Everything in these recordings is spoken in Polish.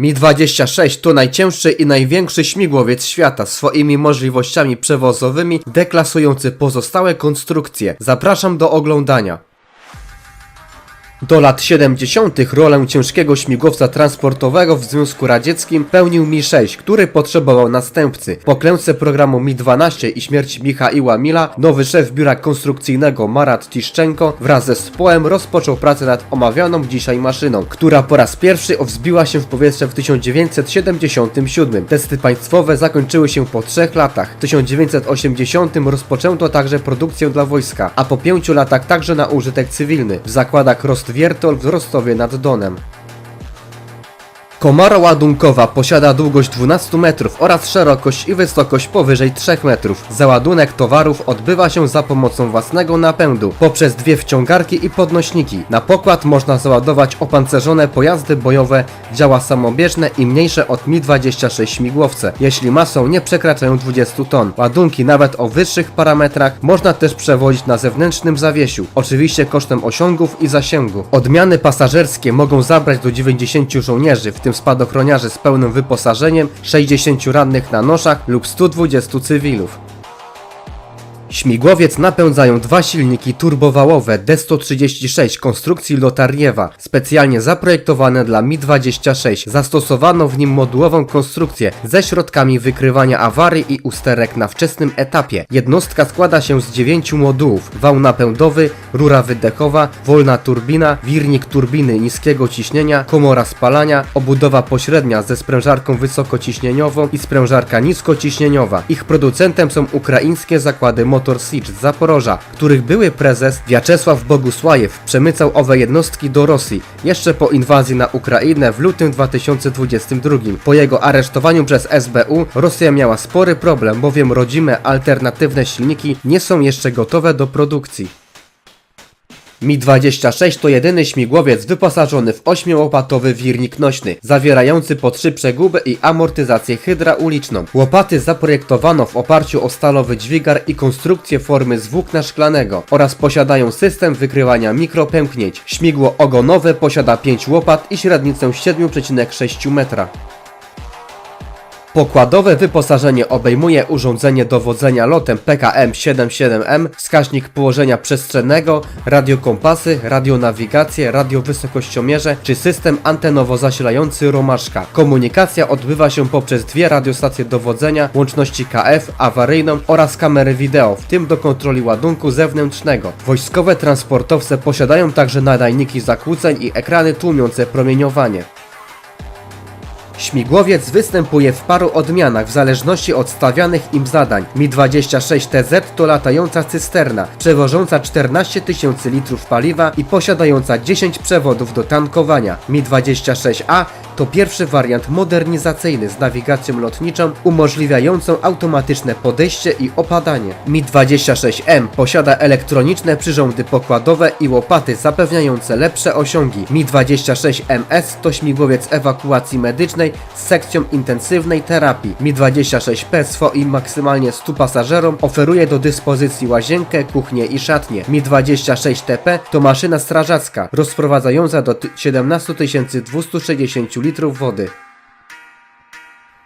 Mi-26 to najcięższy i największy śmigłowiec świata swoimi możliwościami przewozowymi deklasujący pozostałe konstrukcje. Zapraszam do oglądania. Do lat 70. rolę ciężkiego śmigłowca transportowego w Związku Radzieckim pełnił Mi-6, który potrzebował następcy. Po klęsce programu Mi-12 i śmierci Michaiła Mila, nowy szef biura konstrukcyjnego Marat Tiszczenko wraz ze zespołem rozpoczął pracę nad omawianą dzisiaj maszyną, która po raz pierwszy wzbiła się w powietrze w 1977. Testy państwowe zakończyły się po trzech latach. W 1980 rozpoczęto także produkcję dla wojska, a po pięciu latach także na użytek cywilny w zakładach Rostwiertol w Rostowie nad Donem. Komara ładunkowa posiada długość 12 metrów oraz szerokość i wysokość powyżej 3 metrów. Załadunek towarów odbywa się za pomocą własnego napędu poprzez dwie wciągarki i podnośniki. Na pokład można załadować opancerzone pojazdy bojowe, działa samobieżne i mniejsze od Mi-26 śmigłowce, jeśli masą nie przekraczają 20 ton. Ładunki nawet o wyższych parametrach można też przewozić na zewnętrznym zawiesiu, oczywiście kosztem osiągów i zasięgu. Odmiany pasażerskie mogą zabrać do 90 żołnierzy, w tym spadochroniarzy z pełnym wyposażeniem, 60 rannych na noszach lub 120 cywilów. Śmigłowiec napędzają dwa silniki turbowałowe D136 konstrukcji Lotariewa, specjalnie zaprojektowane dla Mi-26. Zastosowano w nim modułową konstrukcję ze środkami wykrywania awarii i usterek na wczesnym etapie. Jednostka składa się z dziewięciu modułów: wał napędowy, rura wydechowa, wolna turbina, wirnik turbiny niskiego ciśnienia, komora spalania, obudowa pośrednia ze sprężarką wysokociśnieniową i sprężarka niskociśnieniowa. Ich producentem są ukraińskie zakłady Motor Siege z Zaporoża, których były prezes Wiaczesław Bogusłajew przemycał owe jednostki do Rosji jeszcze po inwazji na Ukrainę w lutym 2022. Po jego aresztowaniu przez SBU Rosja miała spory problem, bowiem rodzime alternatywne silniki nie są jeszcze gotowe do produkcji. Mi-26 to jedyny śmigłowiec wyposażony w 8-łopatowy wirnik nośny, zawierający po trzy przeguby i amortyzację hydrauliczną. Łopaty zaprojektowano w oparciu o stalowy dźwigar i konstrukcję formy z włókna szklanego oraz posiadają system wykrywania mikropęknięć. Śmigło ogonowe posiada 5 łopat i średnicę 7,6 metra. Pokładowe wyposażenie obejmuje urządzenie dowodzenia lotem PKM-77M, wskaźnik położenia przestrzennego, radiokompasy, radionawigację, radiowysokościomierze czy system antenowo-zasilający Romaszka. Komunikacja odbywa się poprzez dwie radiostacje dowodzenia, łączności KF, awaryjną oraz kamery wideo, w tym do kontroli ładunku zewnętrznego. Wojskowe transportowce posiadają także nadajniki zakłóceń i ekrany tłumiące promieniowanie. Śmigłowiec występuje w paru odmianach w zależności od stawianych im zadań. Mi-26TZ to latająca cysterna, przewożąca 14 tysięcy litrów paliwa i posiadająca 10 przewodów do tankowania. Mi-26A to pierwszy wariant modernizacyjny z nawigacją lotniczą umożliwiającą automatyczne podejście i opadanie. Mi-26M posiada elektroniczne przyrządy pokładowe i łopaty zapewniające lepsze osiągi. Mi-26MS to śmigłowiec ewakuacji medycznej z sekcją intensywnej terapii. Mi-26P swoim maksymalnie 100 pasażerom oferuje do dyspozycji łazienkę, kuchnię i szatnię. Mi-26TP to maszyna strażacka rozprowadzająca do ty- 17 260 litrów wody.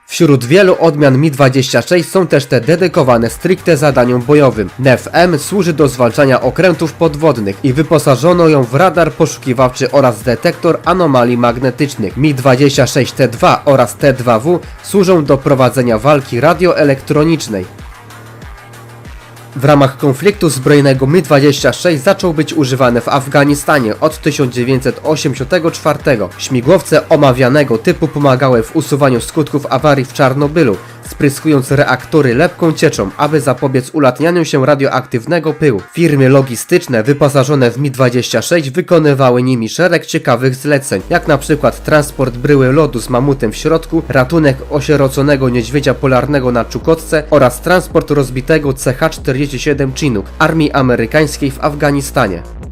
Wśród wielu odmian Mi-26 są też te dedykowane stricte zadaniom bojowym. NEF-M służy do zwalczania okrętów podwodnych i wyposażono ją w radar poszukiwawczy oraz detektor anomalii magnetycznych. Mi-26T2 oraz T2W służą do prowadzenia walki radioelektronicznej. W ramach konfliktu zbrojnego Mi-26 zaczął być używany w Afganistanie od 1984. Śmigłowce omawianego typu pomagały w usuwaniu skutków awarii w Czarnobylu, spryskując reaktory lepką cieczą, aby zapobiec ulatnianiu się radioaktywnego pyłu. Firmy logistyczne wyposażone w Mi-26 wykonywały nimi szereg ciekawych zleceń, jak na przykład transport bryły lodu z mamutem w środku, ratunek osieroconego niedźwiedzia polarnego na Czukotce oraz transport rozbitego CH-47 Chinook armii amerykańskiej w Afganistanie.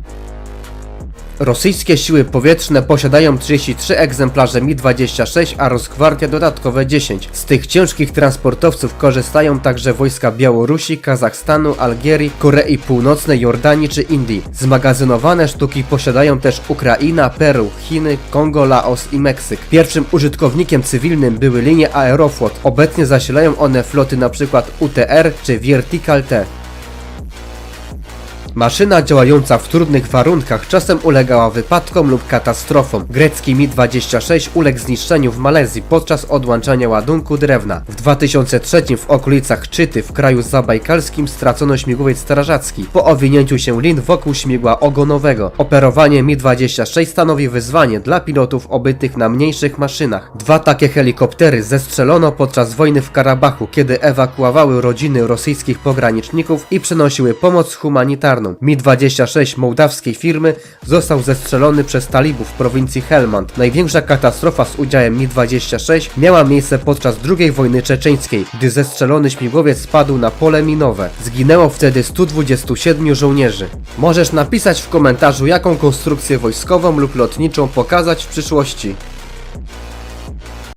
Rosyjskie siły powietrzne posiadają 33 egzemplarze Mi-26, a Rosgwardia dodatkowe 10. Z tych ciężkich transportowców korzystają także wojska Białorusi, Kazachstanu, Algierii, Korei Północnej, Jordanii czy Indii. Zmagazynowane sztuki posiadają też Ukraina, Peru, Chiny, Kongo, Laos i Meksyk. Pierwszym użytkownikiem cywilnym były linie Aeroflot. Obecnie zasilają one floty np. UTR czy Vertical T. Maszyna działająca w trudnych warunkach czasem ulegała wypadkom lub katastrofom. Grecki Mi-26 uległ zniszczeniu w Malezji podczas odłączania ładunku drewna. W 2003 w okolicach Czyty w kraju zabajkalskim stracono śmigłowiec strażacki po owinięciu się lin wokół śmigła ogonowego. Operowanie Mi-26 stanowi wyzwanie dla pilotów obytych na mniejszych maszynach. Dwa takie helikoptery zestrzelono podczas wojny w Karabachu, kiedy ewakuowały rodziny rosyjskich pograniczników i przenosiły pomoc humanitarną. Mi-26 mołdawskiej firmy został zestrzelony przez talibów w prowincji Helmand. Największa katastrofa z udziałem Mi-26 miała miejsce podczas II wojny czeczeńskiej, gdy zestrzelony śmigłowiec spadł na pole minowe. Zginęło wtedy 127 żołnierzy. Możesz napisać w komentarzu jaką konstrukcję wojskową lub lotniczą pokazać w przyszłości.